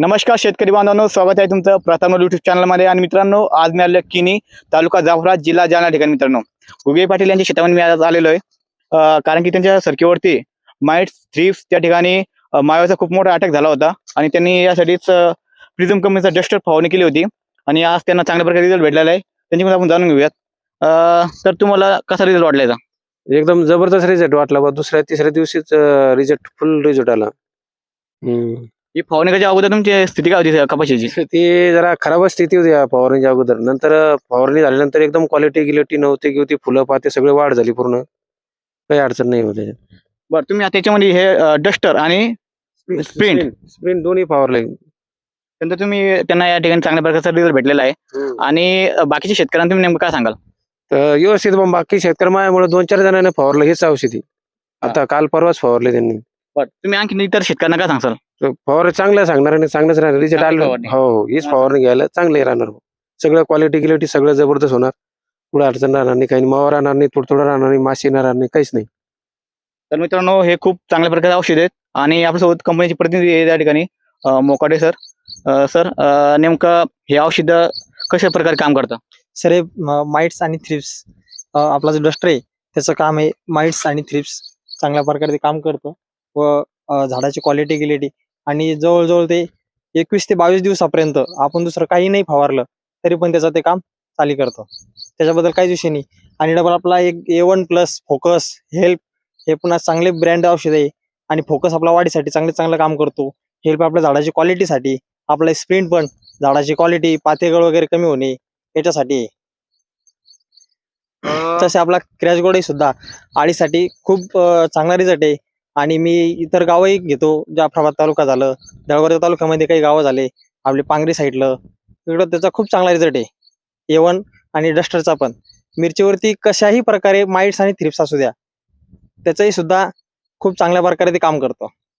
नमस्कार शेतकरी बांधवांनो स्वागत आहे तुमचं प्रथम युट्यूब चॅनलमध्ये आणि मित्रांनो आज मी आलो किनी तालुका जाफरा जिल्हा जालना ठिकाणी. मित्रांनो गुगे पाटील यांच्या शेतामध्ये मी आज आलेलो आहे. कारण की त्यांच्या सरकीवरती माइट थ्रीप्स त्या ठिकाणी अं, माव्याचा खूप मोठा अटॅक झाला होता. आणि त्यांनी यासाठीच प्रिझम कंपनीचा डस्टर फवारणी केली होती. आणि आज त्यांना चांगल्या प्रकारे रिझल्ट भेटलेला आहे. त्यांच्याकडून आपण जाणून घेऊयात. तर तुम्हाला कसा रिझल्ट वाटला याचा? एकदम जबरदस्त रिझल्ट वाटला बा. दुसऱ्या तिसऱ्या दिवशीच रिझल्ट फुल रिझल्ट आला. ही फवारणी करायच्या अगोदर तुमची स्थिती काय होती कपाशीची? ती जरा खराबच स्थिती होती या फवारणीच्या अगोदर. नंतर फवारणी झाल्यानंतर एकदम क्वालिटी गिलिटी नव्हती की होती फुलं पाते सगळे वाढ झाली पूर्ण. काही अडचण नाही होते. बरं तुम्ही आता त्याच्यामध्ये हे डस्टर आणि स्प्रिंट स्प्रिंट दोन्ही फवारले. नंतर तुम्ही त्यांना या ठिकाणी चांगल्या प्रकारचा रिझल्ट भेटलेला आहे. आणि बाकीच्या शेतकऱ्यांना तुम्ही नेमकं काय सांगाल? तर व्यवस्थित मग बाकी शेतकरी दोन चार जणांनी फवारलं हेच औषधी. आता काल परवाच फवारले त्यांनी. तुम्ही आणखी इतर शेतकऱ्यांना काय सांगाल? फवारणी चांगलं सांगणार आणि चांगलंच राहणार. रिझल्ट चांगली आलं फवारणी. हो हो हीच फवारणी घ्यायला चांगले राहणार सगळं क्वालिटी गिलिटी सगळं जबरदस्त होणार. पुढे अडचण राहणार नाही काही मावा राहणार नाही थोडं थोडं राहणार नाही माशी येणार नाही काहीच नाही. तर मित्रांनो हे खूप चांगल्या प्रकारचे औषध आहेत. आणि आपल्यासोबत कंपनीचे प्रतिनिधी आहे त्या ठिकाणी अ, मोकाटे सर. सर नेमकं हे औषध कशा प्रकारे काम करतं? सर हे माइट्स आणि थ्रिप्स आपला जो डस्टर आहे त्याचं काम आहे माइट्स आणि थ्रिप्स चांगल्या प्रकारे ते काम करतं. व अ, झाडाची क्वालिटी गिलिटी आणि जवळजवळ ते एकवीस ते बावीस दिवसापर्यंत आपण दुसरं काही नाही फवारलं तरी पण त्याचं ते काम चाली करतं. त्याच्याबद्दल काहीच विषय नाही. आणि डबल आपला एक A one plus focus help हे पुन्हा चांगले ब्रँड औषध आहे. आणि फोकस आपल्या वाढीसाठी चांगले चांगलं काम करतो. हेल्प आपल्या झाडाची क्वालिटीसाठी आपला स्प्रिंट पण झाडाची क्वालिटी पातेगळ वगैरे कमी होणे याच्यासाठी. आहे. तसे आपला क्रॅश गोडही सुद्धा आळीसाठी खूप चांगला रिझल्ट आहे. आणि मी इतर गावही घेतो जाफराबाद तालुका झालं दळवरे तालुक्यामध्ये काही गावं झाले आपले पांगरी साईडलं तिकडं त्याचा खूप चांगला रिझल्ट आहे. एवन आणि डस्टरचा पण. मिरचीवरती कशाही प्रकारे माइट्स आणि थ्रिप्स असू द्या त्याचंही सुद्धा खूप चांगल्या प्रकारे ते काम करतं.